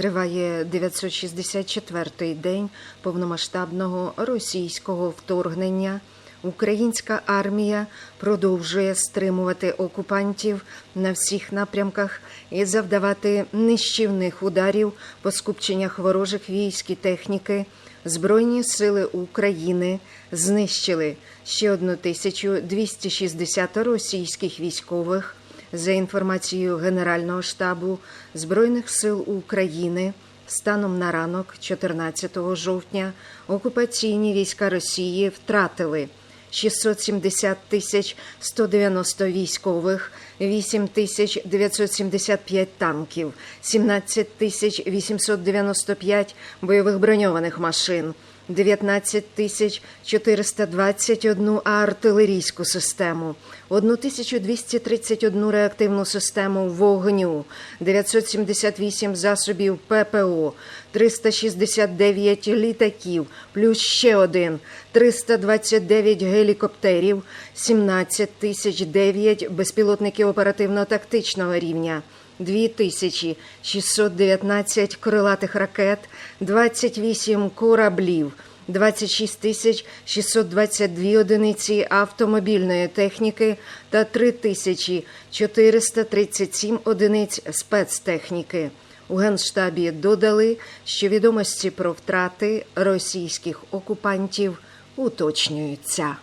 Триває 964-й день повномасштабного російського вторгнення. Українська армія продовжує стримувати окупантів на всіх напрямках і завдавати нищівних ударів по скупченнях ворожих військ і техніки. Збройні сили України знищили ще 1260 російських військових. За інформацією Генерального штабу Збройних сил України, станом на ранок, 14 жовтня, окупаційні війська Росії втратили 670 тисяч 190 військових, 8 тисяч 975 танків, 17 тисяч 895 бойових броньованих машин, 19 тисяч 421 артилерійську систему, 1231 реактивну систему вогню, 978 засобів ППО, 369 літаків, плюс ще один, 329 гелікоптерів, 17 тисяч 9 безпілотників оперативно-тактичного рівня, 2619 крилатих ракет, 28 кораблів, 26 тисяч 622 одиниці автомобільної техніки та 3 тисячі 437 одиниць спецтехніки. У Генштабі додали, що відомості про втрати російських окупантів уточнюються.